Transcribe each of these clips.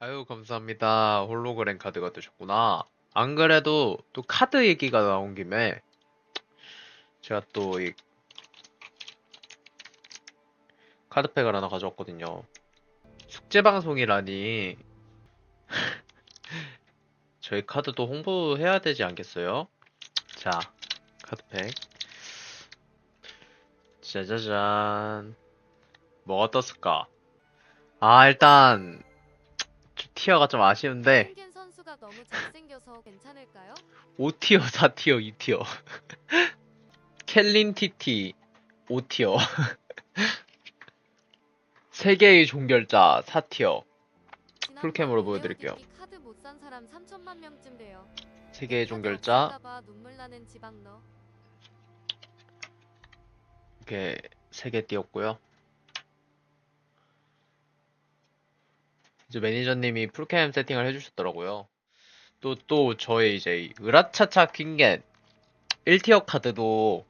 아유, 감사합니다. 홀로그램 카드가 되셨구나. 안 그래도 또 카드 얘기가 나온 김에 제가 또 이 카드팩을 하나 가져왔거든요. 숙제 방송이라니 저희 카드도 홍보해야 되지 않겠어요? 자, 카드팩. 짜자잔. 뭐가 떴을까? 아, 일단 좀 티어가 좀 아쉬운데 펭귄 선수가 너무 잘생겨서 괜찮을까요? 5티어, 4티어, 2티어. 켈린 TT 5티어. 세계의 종결자 4티어. 풀캠으로 보여드릴게요. 비디오 카드 못산 사람 3천만 명쯤 돼요. 세계의 종결자. 이렇게 3개 띄었고요. 이제 매니저님이 풀캠 세팅을 해주셨더라고요. 또, 또, 저의 이제, 이 으라차차 퀸겟 1티어 카드도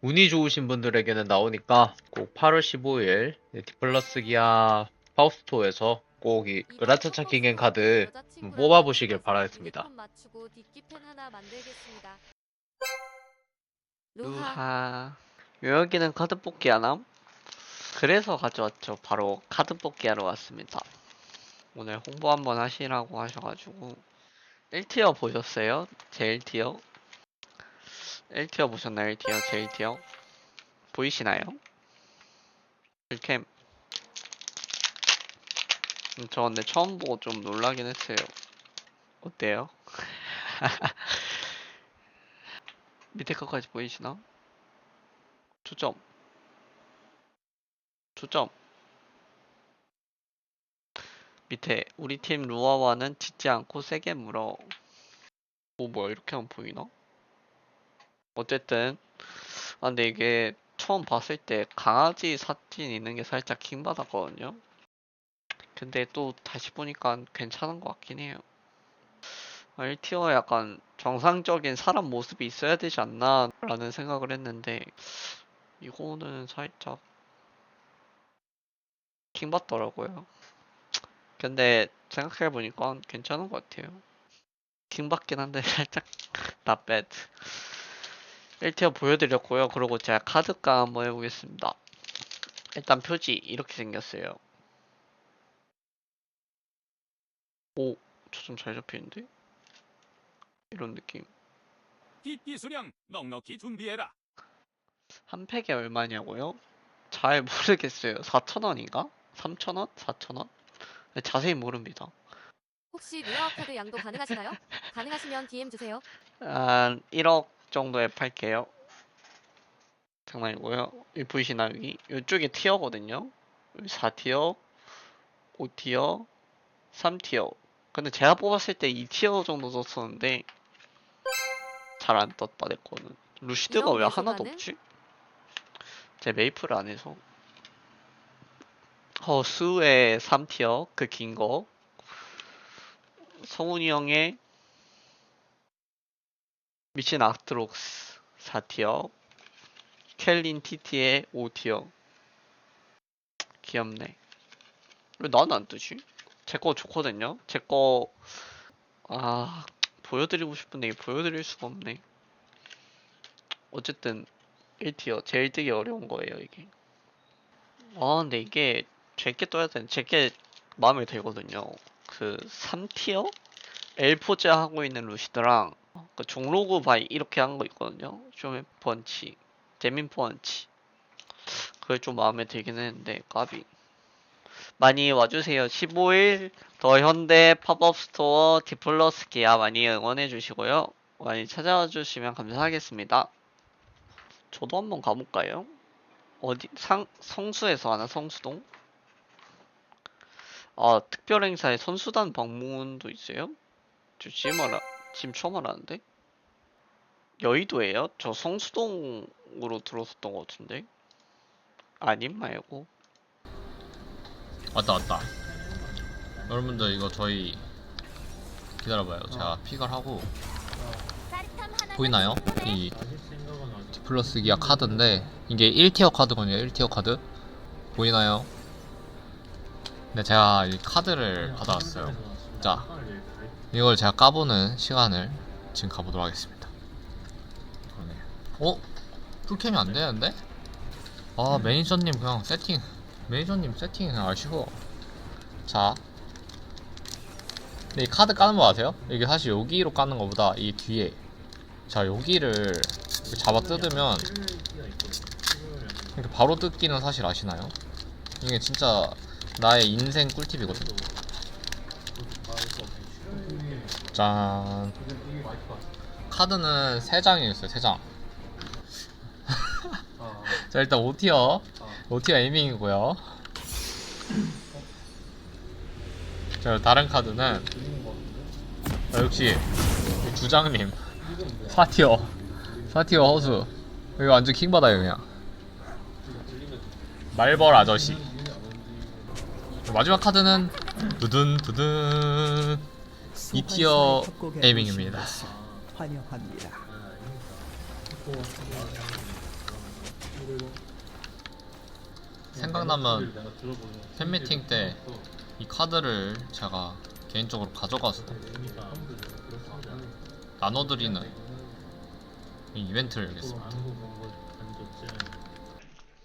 운이 좋으신 분들에게는 나오니까 꼭 8월 15일 디플러스 기아 파우스토에서 꼭 이 으라차차 퀸겟 카드 뽑아보시길 바라겠습니다. 루하. 루하 여기는 카드 뽑기 하나? 그래서 가져왔죠 바로 카드 뽑기 하러 왔습니다 오늘 홍보 한번 하시라고 하셔가지고 1티어 보셨어요? 제 1티어? 1티어 보셨나요? 1티어? 제 1티어? 보이시나요? 일캠 음, 저 근데 처음 보고 좀 놀라긴 했어요 어때요? 밑에 거까지 보이시나? 초점. 초점. 밑에 우리 팀 루아와는 짖지 않고 세게 물어. 오 뭐야 이렇게 하면 보이나? 어쨌든 아 근데 이게 처음 봤을 때 강아지 사진 있는 게 살짝 킹받았거든요. 근데 또 다시 보니까 괜찮은 것 같긴 해요. 1티어에 약간 정상적인 사람 모습이 있어야 되지 않나 라는 생각을 했는데 이거는 살짝 킹받더라고요. 근데 생각해보니까 괜찮은 것 같아요. 킹받긴 한데 살짝 not bad. 1티어 보여드렸고요. 그리고 제가 카드가 한번 해보겠습니다. 일단 표지 이렇게 생겼어요. 오, 초점 잘 잡히는데? 이런 느낌. 띠띠 수량 넉넉히 준비해라. 한 팩에 얼마냐고요? 잘 모르겠어요. 4,000원인가? 3,000원? 4,000원? 자세히 모릅니다. 혹시 루하 카드 양도 가능하시나요? 가능하시면 DM 주세요. 한 1억 정도에 팔게요. 장난이고요. 이 보이시나요? 여기? 이쪽이 티어거든요. 4티어, 5티어, 3티어. 근데 제가 뽑았을 때 2티어 정도 썼었는데 잘 안 떴다 내 거는. 루시드가 왜 하나도? 없지? 제 메이플을 안 해서. 허수의 3티어 그 긴 거. 성훈이 형의 미친 아트록스 4티어. 켈린 TT의 5티어. 귀엽네. 왜 난 안 뜨지? 제 거 좋거든요. 제 거, 아, 보여드리고 싶은데 보여드릴 수가 없네. 어쨌든 1티어 제일 뜨기 어려운 거예요 이게. 아 근데 이게 제게 떠야 되는 제게 마음에 들거든요. 그 3티어 엘포즈 하고 있는 루시드랑 그 종로그 바이 이렇게 한 거 있거든요. 쇼맨 펀치, 재민 펀치. 그게 좀 마음에 들긴 했는데 까비. 많이 와주세요. 15일 더 현대 팝업 스토어 디플러스 기아 많이 응원해 주시고요. 많이 찾아와 주시면 감사하겠습니다. 저도 한번 가볼까요? 어디 상 성수에서 하나 성수동? 아 특별 행사에 선수단 방문도 있어요? 저 지금 알아 지금 처음 알았는데? 여의도예요? 저 성수동으로 들었었던 것 같은데? 아님 말고. 왔다 왔다. 여러분들 이거 저희 기다려봐요. 제가 픽을 하고. 보이나요? 이 디플러스 기아 카드인데 이게 1티어 카드거든요. 1티어 카드? 보이나요? 근데 제가 이 카드를 받아왔어요. 자, 이걸 제가 까보는 시간을 지금 가보도록 하겠습니다. 어? 풀캠이 안 되는데? 아, 매니저님 그냥 세팅, 매니저님 세팅 그냥 아시고. 자. 근데 이 카드 까는 거 아세요? 이게 사실 여기로 까는 것보다 이 뒤에. 자, 여기를 잡아 뜯으면 이렇게 바로 뜯기는 사실 아시나요? 이게 진짜 나의 인생 꿀팁이거든. 짠. 카드는 3장이 있어요, 3장. 자, 일단 5티어. 5티어 에이밍이고요. 자, 다른 카드는 자, 역시 이 주장님 4티어. 4티어 허수. 여기 완전 킹받아요, 그냥. 말벌 아저씨. 마지막 카드는 두둔 두둔 이 티어 에이밍입니다. 환영합니다. 생각나면 팬미팅 때 이 카드를 제가 개인적으로 가져가서 나눠드리는 이 이벤트를 열겠습니다.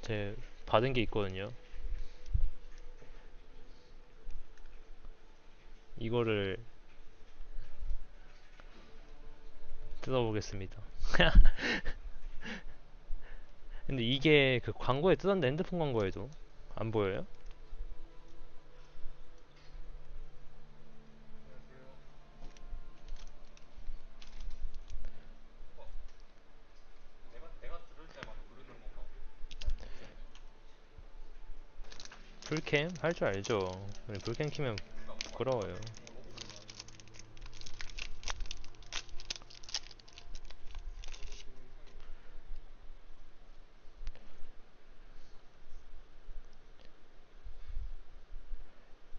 제 받은 게 있거든요. 이거를 뜯어보겠습니다. 근데 이게 그 광고에 뜨던데 핸드폰 광고에도 안 보여요? 풀캠 할 줄 알죠. 풀캠 키면 부끄러워요.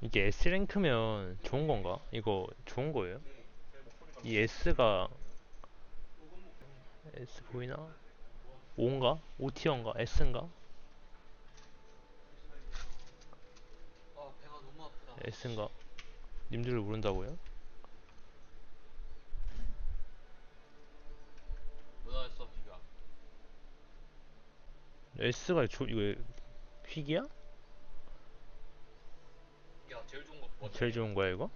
이게 S 랭크면 좋은 건가? 이거 좋은 거예요? 이 S가 S 보이나? 5인가? 5티어인가? S인가? S인가? 님들을 모른다고요? S가 조, 이거 휙이야? 제일 좋은 거야 이거?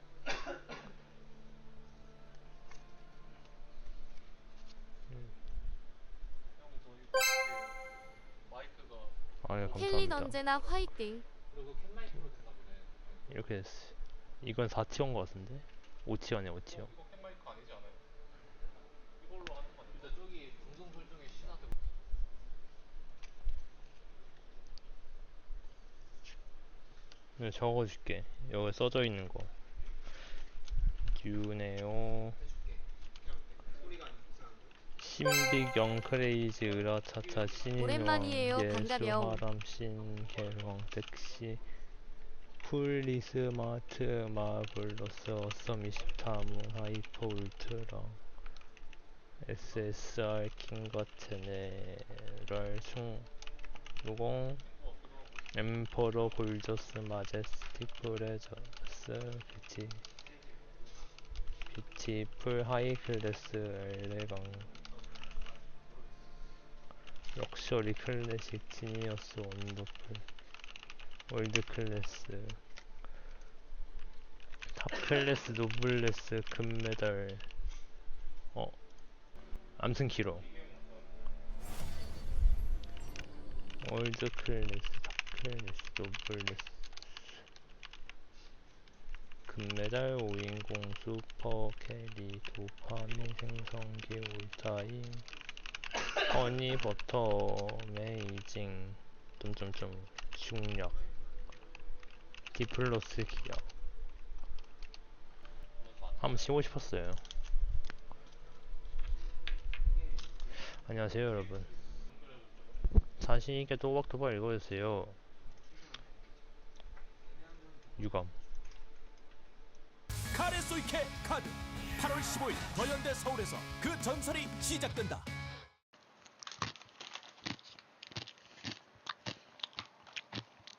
아예 켈린 감사합니다. 언제나 화이팅. 이렇게 됐어. 이건 4티어인 거 같은데? 5티어네 5티어. 네, 적어줄게. 여기 써져 있는 거. 유네오. 신비경 크레이지 으라차차 신인왕 오랜만이에요. 반가며. 예수하람 신개왕 섹시 풀리스마트 마블러스 어썸 23 하이퍼 울트라 SSR 킹과테네 럴 숭 무공 엠퍼러 골저스 마제스틱 브레저스 비치 비치 풀 하이 클래스 엘레강 럭셔리 클래식 지니어스 원더풀 월드 클래스. 탑 클래스 노블레스 금메달. 어. 암튼 키로. 월드 클래스 탑 클래스 노블레스. 금메달 5인공 슈퍼 캐리 도파민 생성기 올타임. 허니 버터 메이징. 점점점 중력 디플러스 기억 한번 치고 싶었어요. 안녕하세요 여러분. 자신있게 또박또박 읽어주세요. 유감. 카레소이케 카드. 8월 15일 더현대 서울에서 그 전설이 시작된다.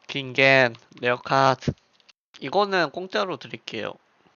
빙겐 레어 카드 이거는 공짜로 드릴게요.